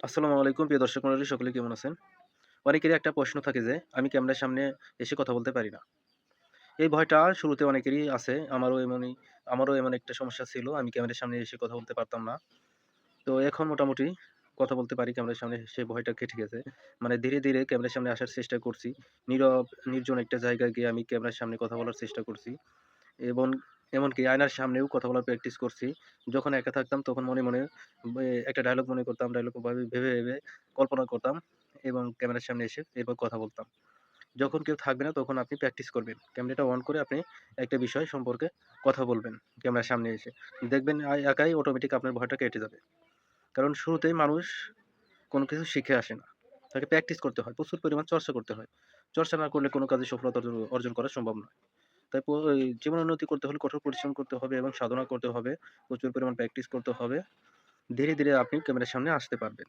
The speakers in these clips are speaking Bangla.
আসসালামু আলাইকুম, প্রিয় দর্শক মণ্ডলী সকলে কেমন আছেন? অনেকেরই একটা প্রশ্ন থাকে যে, আমি ক্যামেরার সামনে এসে কথা বলতে পারি না। এই ভয়টা শুরুতে অনেকেরই আছে, আমারও এমনই, আমারও এমন একটা সমস্যা ছিল, আমি ক্যামেরার সামনে এসে কথা বলতে পারতাম না। তো এখন মোটামুটি কথা বলতে পারি, ক্যামেরার সামনে সেই ভয়টা কেটে গেছে। মানে ধীরে ধীরে ক্যামেরার সামনে আসার চেষ্টা করছি। নীরব, নির্জন একটা জায়গায় গিয়ে আমি ক্যামেরার সামনে কথা বলার চেষ্টা করছি। এবং এমনকি আয়নার সামনেও কথা বলার প্র্যাকটিস করছি। যখন একা থাকতাম তখন মনে মনে একটা ডায়লগ মনে করতাম ডায়লগ ভেবে ভেবে কল্পনা করতাম এবং ক্যামেরার সামনে এসে এরপর কথা বলতাম। যখন কেউ থাকবে না তখন আপনি প্র্যাকটিস করবেন। ক্যামেরাটা অন করে আপনি একটা বিষয় সম্পর্কে কথা বলবেন ক্যামেরার সামনে এসে। দেখবেন একাই অটোমেটিক আপনার ভয়টা কেটে যাবে। কারণ শুরুতেই মানুষ কোনো কিছু শিখে আসে না। তাকে প্র্যাকটিস করতে হয়। প্রচুর পরিমাণ চর্চা করতে হয়। চর্চা না করলে কোনো কাজে সফলতা অর্জন করা সম্ভব নয়। তাই জীবন উন্নতি করতে হলে কঠোর পরিশ্রম করতে হবে এবং সাধনা করতে হবে। প্রচুর পরিমাণ প্র্যাকটিস করতে হবে। ধীরে ধীরে আপনি ক্যামেরার সামনে আসতে পারবেন।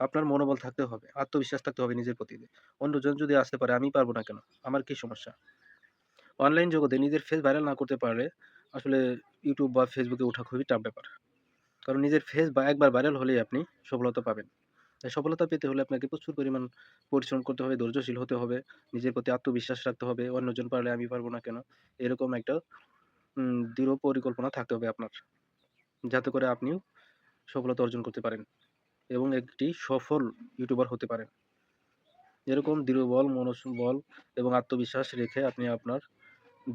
আপনার মনোবল থাকতে হবে, আত্মবিশ্বাস থাকতে হবে নিজের প্রতি। অন্যজন যদি আসতে পারে, আমি পারব না কেন? আমার কি সমস্যা? অনলাইন জগতে নিজের ফেস ভাইরাল না করতে পারলে আসলে ইউটিউব বা ফেসবুকে ওঠা খুবই টাফ ব্যাপার। কারণ নিজের ফেস বা একবার ভাইরাল হলেই আপনি সফলতা পাবেন। তাই সফলতা পেতে হলে আপনাকে প্রচুর পরিমাণ পরিশ্রম করতে হবে, ধৈর্যশীল হতে হবে, নিজের প্রতি আত্মবিশ্বাস রাখতে হবে, অন্যজন পারলে আমি পারব না কেন? এরকম একটা দৃঢ় পরিকল্পনা থাকতে হবে আপনার। যাতে করে আপনিও সফলতা অর্জন করতে পারেন এবং একটি সফল ইউটিউবার হতে পারেন। এরকম দৃঢ় দৃঢ়বল মনোবল এবং আত্মবিশ্বাস রেখে আপনি আপনার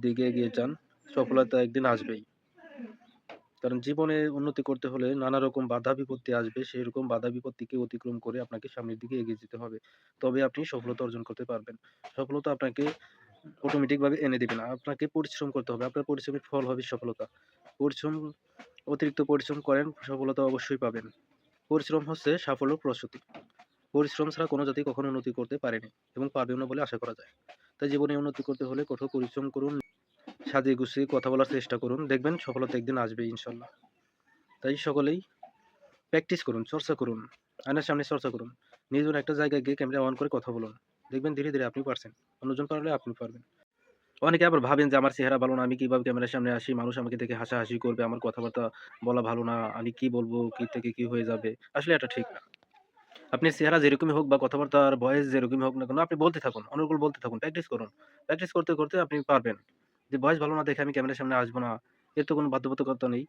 দিকে এগিয়ে যান। সফলতা একদিন আসবেই। কারণ জীবনে উন্নতি করতে হলে নানা রকম বাধা বিপত্তি আসবে। সেই রকম বাধা বিপত্তিকে অতিক্রম করে আপনাকে সামনের দিকে এগিয়ে যেতে হবে। তবে আপনি সফলতা অর্জন করতে পারবেন। সফলতা আপনাকে অটোমেটিক ভাবে এনে দিবে না। আপনাকে পরিশ্রম করতে হবে। আপনার পরিশ্রমের ফল হবে সফলতা। পরিশ্রম, অতিরিক্ত পরিশ্রম করেন, সফলতা অবশ্যই পাবেন। পরিশ্রম হচ্ছে সাফল্য প্রস্তুতি পরিশ্রম ছাড়া কোনো জাতি কখনো উন্নতি করতে পারেনি এবং পাবেও না বলে আশা করা যায়। তাই জীবনে উন্নতি করতে হলে কঠোর পরিশ্রম করুন। সাজিয়ে গুছিয়ে কথা বলার চেষ্টা করুন। দেখবেন সফলতা একদিন আসবে ইনশাল্লাহ। তাই সকলেই প্র্যাকটিস করুন, চর্চা করুন, আয়নার সামনে চর্চা করুন। নিজের একটা জায়গায় গিয়ে ক্যামেরা অন করে কথা বলুন। দেখবেন ধীরে ধীরে আপনি পারছেন। অন্যজন পারলে আপনি পারবেন। অনেকে আবার ভাবেন যে, আমার চেহারা ভালো না, আমি কীভাবে ক্যামেরার সামনে আসি? মানুষ আমাকে দেখে হাসাহাসি করবে, আমার কথাবার্তা বলা ভালো না, আমি কি বলব, কি থেকে কি হয়ে যাবে? আসলে এটা ঠিক না। আপনি চেহারা যেরকমই হোক বা কথাবার্তার ভয়েস যেরকমই হোক না কেন, আপনি বলতে থাকুন, অনুকূল বলতে থাকুন প্র্যাকটিস করুন। প্র্যাকটিস করতে করতে আপনি পারবেন। যে ভয়েস ভালো না দেখে আমি ক্যামেরার সামনে আসব না, এর তো কোনো বাধ্যবাধকতা নেই।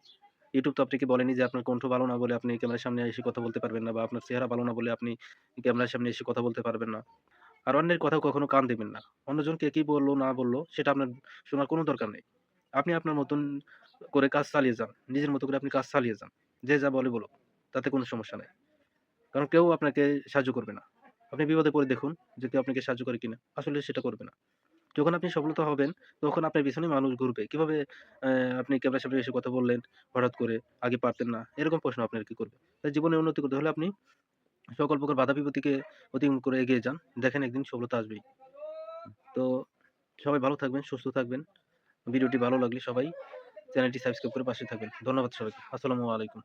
ইউটিউব তো আপনাকে বলেনি যে আপনার কণ্ঠ ভালো না বলে আপনি ক্যামেরার সামনে এসে কথা বলতে পারবেন না বা আপনার চেহারা ভালো না বলে আপনি ক্যামেরার সামনে এসে কথা বলতে পারবেন না। আর অন্যের কথা কখনো কান দেবেন না। অন্যজন কে কি বলল না বলল সেটা আপনার শোনার কোনো দরকার নেই। আপনি আপনার মতন করে কাজ চালিয়ে যান, নিজের মতো করে আপনি কাজ চালিয়ে যান, যে যা বলে বলো তাতে কোনো সমস্যা নেই। কারণ কেউ আপনাকে সাহায্য করবে না। আপনি বিপদে পড়ে দেখুন যে কেউ আপনাকে সাহায্য করে কিনা। আসলে সেটা করবে না। যখন আপনি সফলতা হবেন, তখন আপনার পিছনে মানুষ ঘুরবে। কীভাবে আপনি ক্যামেরার সামনে এসে কথা বললেন, হঠাৎ করে আগে পারতেন না, এরকম প্রশ্ন আপনার কি করবে? তাই জীবনে উন্নতি করতে হলে আপনি সকল প্রকার বাধা বিপত্তিকে অতিক্রম করে এগিয়ে যান। দেখেন একদিন সফলতা আসবেই। তো সবাই ভালো থাকবেন, সুস্থ থাকবেন। ভিডিওটি ভালো লাগলে সবাই চ্যানেলটি সাবস্ক্রাইব করে পাশে থাকবেন। ধন্যবাদ সবাইকে। আসসালামু আলাইকুম।